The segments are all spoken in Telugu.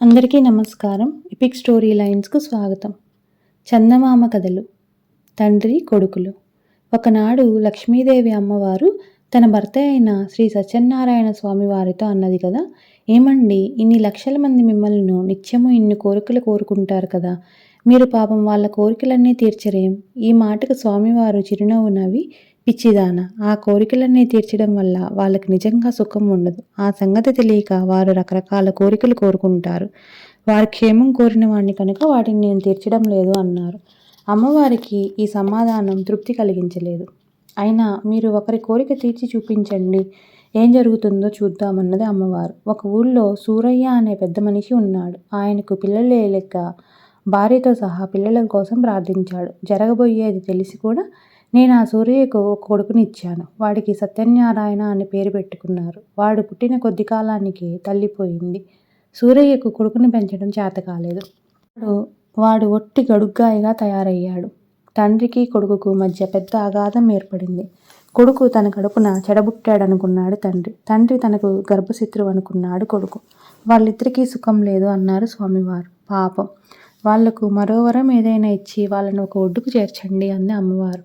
అందరికీ నమస్కారం. ఎపిక్ స్టోరీ లైన్స్కు స్వాగతం. చందమామ కథలు తండ్రి కొడుకులు. ఒకనాడు లక్ష్మీదేవి అమ్మవారు తన భర్త అయిన శ్రీ సత్యనారాయణ స్వామి వారితో అన్నది కదా ఏమండి ఇన్ని లక్షల మంది మిమ్మల్ని నిత్యము ఇన్ని కోరికలు కోరుకుంటారు కదా మీరు పాపం వాళ్ళ కోరికలన్నీ తీర్చరేం? ఈ మాటకు స్వామివారు చిరునవ్వు నవ్వి పిచ్చిదాన. ఆ కోరికలన్నీ తీర్చడం వల్ల వాళ్ళకి నిజంగా సుఖం ఉండదు. ఆ సంగతి తెలియక వారు రకరకాల కోరికలు కోరుకుంటారు. వారి క్షేమం కోరిన వాడిని కనుక వాటిని నేను తీర్చడం లేదు అన్నారు. అమ్మవారికి ఈ సమాధానం తృప్తి కలిగించలేదు. అయినా మీరు ఒకరి కోరిక తీర్చి చూపించండి. ఏం జరుగుతుందో చూద్దామన్నది అమ్మవారు. ఒక ఊళ్ళో సూరయ్య అనే పెద్ద మనిషి ఉన్నాడు. ఆయనకు పిల్లలే లెక్క భార్యతో సహా పిల్లల కోసం ప్రార్థించాడు. జరగబోయేది తెలిసి కూడా నేను ఆ సూర్యకు ఒక కొడుకునిచ్చాను వాడికి సత్యనారాయణ అని పేరు పెట్టుకున్నారు. వాడు పుట్టిన కొద్ది కాలానికి తల్లిపోయింది. సూరయ్యకు కొడుకుని పెంచడం చేత కాలేదు. వాడు వాడు ఒట్టి గడుగ్గాయగా తయారయ్యాడు. తండ్రికి కొడుకుకు మధ్య పెద్ద అగాధం ఏర్పడింది. కొడుకు తన కడుపున చెడబుట్టాడనుకున్నాడు తండ్రి. తండ్రి తనకు గర్భశత్రువు అనుకున్నాడు కొడుకు. వాళ్ళిద్దరికీ సుఖం లేదు అన్నారు స్వామివారు. పాపం. వాళ్ళకు మరో వరం ఏదైనా ఇచ్చి వాళ్ళను ఒక ఒడ్డుకు చేర్చండి అంది అమ్మవారు.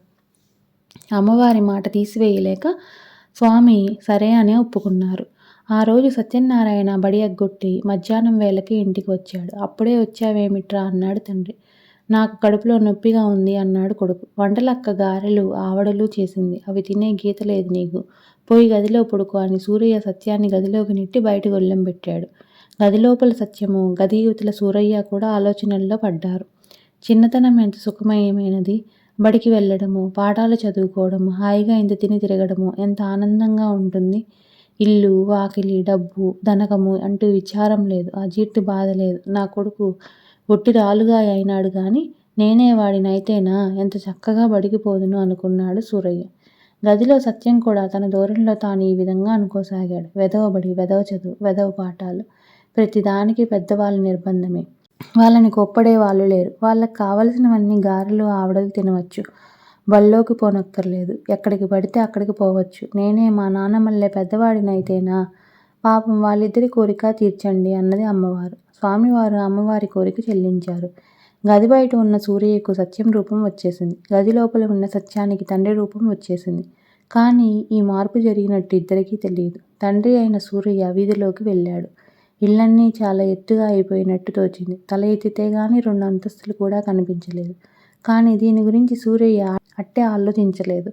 అమ్మవారి మాట తీసివేయలేక స్వామి సరే అనే ఒప్పుకున్నారు. ఆ రోజు సత్యనారాయణ బడి ఎగ్గొట్టి మధ్యాహ్నం వేళకి ఇంటికి వచ్చాడు. అప్పుడే వచ్చావేమిట్రా? అన్నాడు తండ్రి. నాకు కడుపులో నొప్పిగా ఉంది అన్నాడు కొడుకు. వంటలక్క గారెలు ఆవడలు చేసింది. అవి తినే గీత లేదు నీకు. పోయి గదిలో పడుకో అని సూరయ్య సత్యాన్ని గదిలోకి నెట్టి బయట గొల్లెం పెట్టాడు. గదిలోపల సత్యము గది యువతల సూరయ్య కూడా ఆలోచనల్లో పడ్డారు. చిన్నతనం ఎంత సుఖమయమైనది! బడికి వెళ్ళడము పాఠాలు చదువుకోవడము హాయిగా ఇంత తిని తిరగడము ఎంత ఆనందంగా ఉంటుంది. ఇల్లు వాకిలి డబ్బు ధనకము అంటూ విచారం లేదు. ఆ జీర్తి బాధ లేదు. నా కొడుకు ఒట్టి రాలుగా అయినాడు కానీ నేనే వాడినైతేనా? ఎంత చక్కగా బడికిపోదును అనుకున్నాడు సూరయ్య. గదిలో సత్యం కూడా తన ధోరణిలో తాను ఈ విధంగా అనుకోసాగాడు. వెదవ బడి వెదవ చదువు వెదవ పాఠాలు. ప్రతిదానికి పెద్దవాళ్ళ నిర్బంధమే. వాళ్ళని కొప్పడే వాళ్ళు లేరు. వాళ్ళకి కావలసినవన్నీ గారెలు ఆవిడలు తినవచ్చు. బళ్ళోకి పోనక్కర్లేదు. ఎక్కడికి పడితే అక్కడికి పోవచ్చు. నేనే మా నాన్న మళ్ళీ పెద్దవాడినైతేనా? పాపం వాళ్ళిద్దరి కోరిక తీర్చండి అన్నది అమ్మవారు. స్వామివారు అమ్మవారి కోరిక చెల్లించారు. గది బయట ఉన్న సూర్యకు సత్యం రూపం వచ్చేసింది. గది లోపల ఉన్న సత్యానికి తండ్రి రూపం వచ్చేసింది. కానీ ఈ మార్పు జరిగినట్టు ఇద్దరికీ తెలియదు తండ్రి అయిన సూర్య వీధిలోకి వెళ్ళాడు. ఇళ్ళన్నీ చాలా ఎత్తుగా అయిపోయినట్టు తోచింది. తల ఎత్తితే గాని రెండు అంతస్తులు కూడా కనిపించలేదు. కానీ దీని గురించి సూరయ్య అట్టే ఆలోచించలేదు.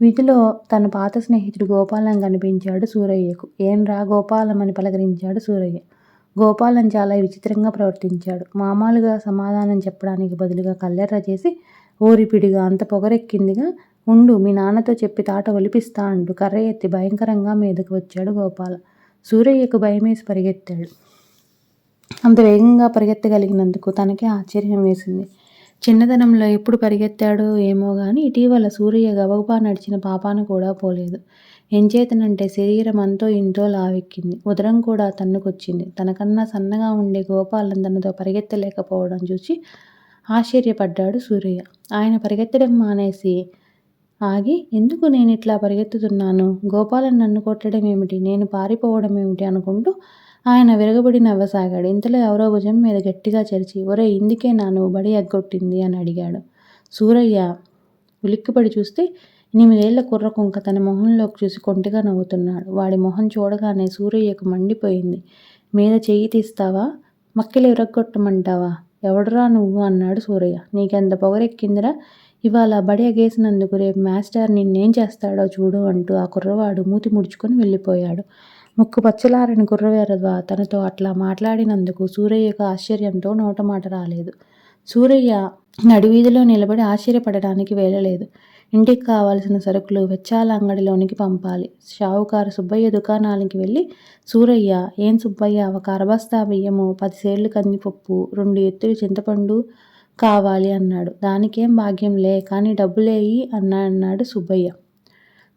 వీధిలో తన పాత స్నేహితుడు గోపాలం కనిపించాడు సూరయ్యకు. ఏం రా గోపాలం అని పలకరించాడు సూరయ్య. గోపాలం చాలా విచిత్రంగా ప్రవర్తించాడు. మామూలుగా సమాధానం చెప్పడానికి బదులుగా కల్లెర్ర చేసి ఓరిపిడిగా అంత పొగరెక్కిందిగా? ఉండు మీ నాన్నతో చెప్పి తాట ఒలిపిస్తా అంటూ కర్ర ఎత్తి భయంకరంగా మీదకు వచ్చాడు గోపాల. సూరయ్యకు భయమేసి పరిగెత్తాడు. అంత వేగంగా పరిగెత్తగలిగినందుకు తనకే ఆశ్చర్యం వేసింది. చిన్నతనంలో ఎప్పుడు పరిగెత్తాడో ఏమో కానీ ఇటీవల సూర్య గబగబా నడిచిన పాపాను కూడా పోలేదు. ఎంచేతనంటే శరీరం అంతో ఇంతో లావెక్కింది. ఉదరం కూడా తన్నుకొచ్చింది. తనకన్నా సన్నగా ఉండే గోపాలం తనతో పరిగెత్తలేకపోవడం చూసి ఆశ్చర్యపడ్డాడు సూర్య ఆయన పరిగెత్తడం మానేసి ఆగి ఎందుకు నేను ఇట్లా పరిగెత్తుతున్నాను? గోపాలన్ నన్ను కొట్టడం ఏమిటి? నేను పారిపోవడం ఏమిటి? అనుకుంటూ ఆయన విరగబడి నవ్వసాగాడు. ఇంతలో ఎవరో భుజం మీద గట్టిగా చెరిచి ఒరే ఇందుకే నా నువ్వు బడి ఎగ్గొట్టింది అని అడిగాడు. సూరయ్య ఉలిక్కిపడి చూస్తే ఎనిమిదేళ్ళ కుర్ర కుంక తన మొహంలోకి చూసి కొంటిగా నవ్వుతున్నాడు. వాడి మొహం చూడగానే సూరయ్యకు మండిపోయింది. మీద చెయ్యి తీస్తావా? మక్కిలు విరగ్గొట్టమంటావా? ఎవడురా నువ్వు? అన్నాడు సూరయ్య. నీకెంత పొగరెక్కిందిరా? ఇవాళ బడి ఎగేసినందుకు రేపు మాస్టర్ నిన్నేం చేస్తాడో చూడు అంటూ ఆ కుర్రవాడు మూతి ముడుచుకొని వెళ్ళిపోయాడు. ముక్కు పచ్చలారని కుర్రవేరద్వా తనతో అట్లా మాట్లాడినందుకు సూరయ్యకు ఆశ్చర్యంతో నోట మాట రాలేదు. సూరయ్య నడివీధిలో నిలబడి ఆశ్చర్యపడడానికి వేలలేదు ఇంటికి కావాల్సిన సరుకులు వెచ్చాల అంగడిలోనికి పంపాలి. షావుకారు సుబ్బయ్య దుకాణానికి వెళ్ళి సూరయ్య ఏం సుబ్బయ్య ఒక అరబస్తా బియ్యము పది సేర్లు కందిపప్పు రెండు ఎత్తులు చింతపండు కావాలి అన్నాడు. దానికేం భాగ్యం లే కానీ డబ్బులేయి అన్నా అన్నాడు సుబ్బయ్య.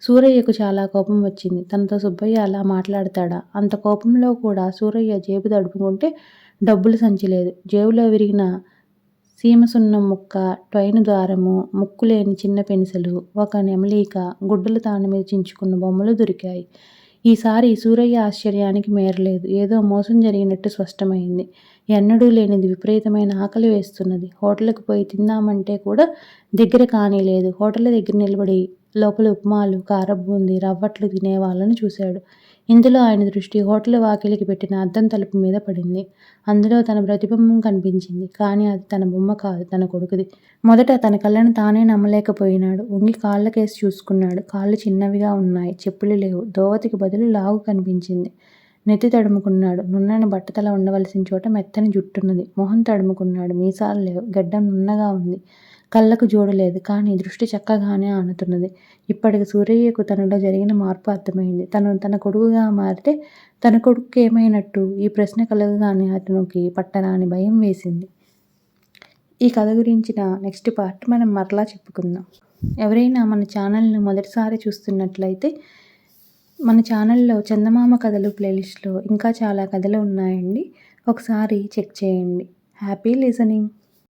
సూరయ్యకు చాలా కోపం వచ్చింది. తనతో సుబ్బయ్య అలా మాట్లాడతాడా? అంత కోపంలో కూడా సూరయ్య జేబు తడుపుకుంటే డబ్బులు సంచిలేదు జేబులో విరిగిన సీమసున్నం ముక్క ట్వైన్ ద్వారము ముక్కులేని చిన్న పెన్సిలు ఒక నెమలీక గుడ్డలు తాను మీద చించుకున్న బొమ్మలు దొరికాయి. ఈసారి సూరయ్య ఆశ్చర్యానికి మేరలేదు. ఏదో మోసం జరిగినట్టు స్పష్టమైంది. ఎన్నడూ లేనిది విపరీతమైన ఆకలి వేస్తున్నది. హోటల్కి పోయి తిందామంటే కూడా దగ్గర కానీ లేదు హోటల్ దగ్గర నిలబడి లోపల ఉప్మాలు కారబూంది రవ్వట్లు తినే వాళ్ళని చూశాడు. ఇందులో ఆయన దృష్టి హోటల్ వాకిలికి పెట్టిన అద్దం తలుపు మీద పడింది. అందులో తన ప్రతిబింబం కనిపించింది. కానీ అది తన బొమ్మ కాదు తన కొడుకుది. మొదట తన కళ్ళను తానే నమ్మలేకపోయినాడు. వంగి కాళ్ళకేసి చూసుకున్నాడు. కాళ్ళు చిన్నవిగా ఉన్నాయి చెప్పులు లేవు. దోవతికి బదులు లావు కనిపించింది. నెత్తి తడుముకున్నాడు. నున్నని బట్టతల ఉండవలసిన చోట మెత్తని జుట్టున్నది. మొహం తడుముకున్నాడు. మీసాలు లేవు. గడ్డం నున్నగా ఉంది. కళ్ళకు జోడలేదు. కానీ దృష్టి చక్కగానే ఆనుతున్నది. ఇప్పటికి సూరయ్యకు తనలో జరిగిన మార్పు అర్థమైంది. తను తన కొడుకుగా మారితే తన కొడుకు ఏమైనట్టు ఈ ప్రశ్న కలగగానే అతనికి పట్టరాని భయం వేసింది. ఈ కథ గురించిన నెక్స్ట్ పార్ట్ మనం మరలా చెప్పుకుందాం. ఎవరైనా మన ఛానల్ని మొదటిసారి చూస్తున్నట్లయితే మన ఛానల్లో చందమామ కథలు ప్లేలిస్ట్లో ఇంకా చాలా కథలు ఉన్నాయండి. ఒకసారి చెక్ చేయండి. Happy listening